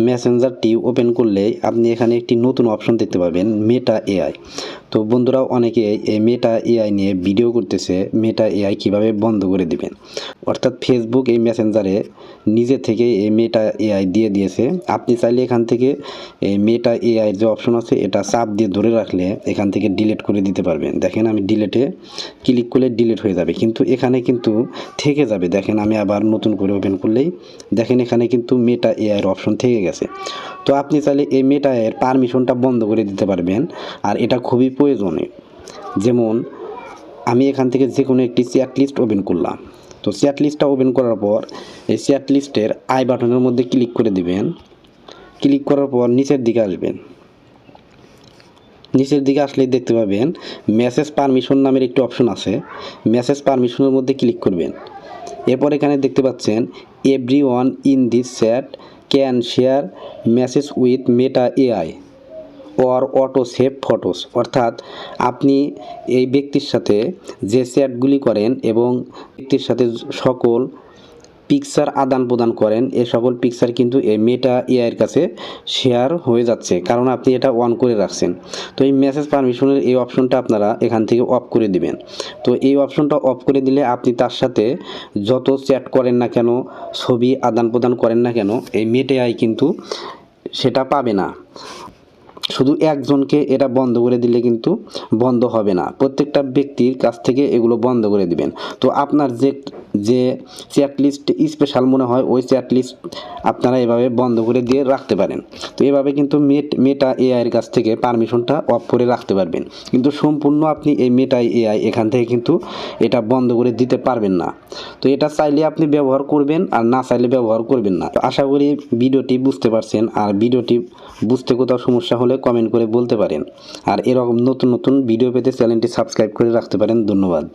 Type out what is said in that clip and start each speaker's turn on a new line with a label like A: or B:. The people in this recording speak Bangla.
A: মেসেঞ্জারটি ওপেন করলে আপনি এখানে একটি নতুন অপশন দেখতে পাবেন মেটা এআই তো বন্ধুরা অনেকে এই মেটা এআই নিয়ে ভিডিও করতেছে। মেটা এআই কীভাবে বন্ধ করে দিবেন? অর্থাৎ ফেসবুক এই মেসেঞ্জারে নিজে থেকে এই মেটা এআই দিয়ে দিয়েছে। আপনি চাইলে এখান থেকে এই মেটা এআই যে অপশন আছে, এটা চাপ দিয়ে ধরে রাখলে এখান থেকে ডিলিট করে দিতে পারবেন। দেখেন আমি ডিলেটে ক্লিক করলে ডিলিট হয়ে যাবে। কিন্তু এখানে কিন্তু থেকে যাবে। দেখেন আমি আবার নতুন করে ওপেন করলেই দেখেন এখানে কিন্তু মেটা এআইয়ের অপশন থেকে গেছে। তো আপনি চাইলে এই মেটা এর পারমিশনটা বন্ধ করে দিতে পারবেন। আর এটা খুবই প্রয়োজনীয় যেমন, আমি এখান থেকে যে কোনো একটি চ্যাট লিস্ট ওপেন করলাম। তো চ্যাট লিস্টটা ওপেন করার পর, এই চ্যাট লিস্টের আই বাটনের মধ্যে ক্লিক করে দিবেন। ক্লিক করার পর নিচের দিকে আসবেন। নিচের দিকে আসলেই দেখতে পাবেন মেসেজ পারমিশন নামের একটি অপশন আছে। মেসেজ পারমিশনের মধ্যে ক্লিক করবেন। এরপর এখানে দেখতে পাচ্ছেন every one in this chat can share message with Meta AI or auto save photos অর্থাৎ আপনি এই ব্যক্তির সাথে যে চ্যাটগুলি করেন এবং ব্যক্তির সাথে সকল পিকচার আদান প্রদান করেন এ সকল পিকচার কিন্তু এই মেটা এআইয়ের কাছে শেয়ার হয়ে যাচ্ছে, কারণ আপনি এটা অন করে রাখছেন। তো এই মেসেজ পারমিশনের এই অপশনটা আপনারা এখান থেকে অফ করে দিবেন। তো এই অপশনটা অফ করে দিলে আপনি তার সাথে যত চ্যাট করেন না কেন, ছবি আদান প্রদান করেন না কেন, এই মেটে আই কিন্তু সেটা পাবে না। শুধু একজনকে এটা বন্ধ করে দিলে কিন্তু বন্ধ হবে না। প্রত্যেকটা ব্যক্তির কাছ থেকে এগুলো বন্ধ করে দিবেন। তো আপনার যে যে চ্যাট লিস্ট স্পেশাল মনে হয়, ওই চ্যাট লিস্ট আপনারা এভাবে বন্ধ করে দিয়ে রাখতে পারেন। তো এভাবে কিন্তু মেট মেটা এআইয়ের কাছ থেকে পারমিশনটা অফ করে রাখতে পারবেন। কিন্তু সম্পূর্ণ আপনি এই মেটা এআই এখান থেকে কিন্তু এটা বন্ধ করে দিতে পারবেন না। তো এটা চাইলে আপনি ব্যবহার করবেন আর না চাইলে ব্যবহার করবেন না। আশা করি ভিডিওটি বুঝতে পারছেন। আর ভিডিওটি বুঝতে কোথাও সমস্যা হলে কমেন্ট করে বলতে পারেন। আর এরকম নতুন নতুন ভিডিও পেতে চ্যানেলটি সাবস্ক্রাইব করে রাখতে পারেন। ধন্যবাদ।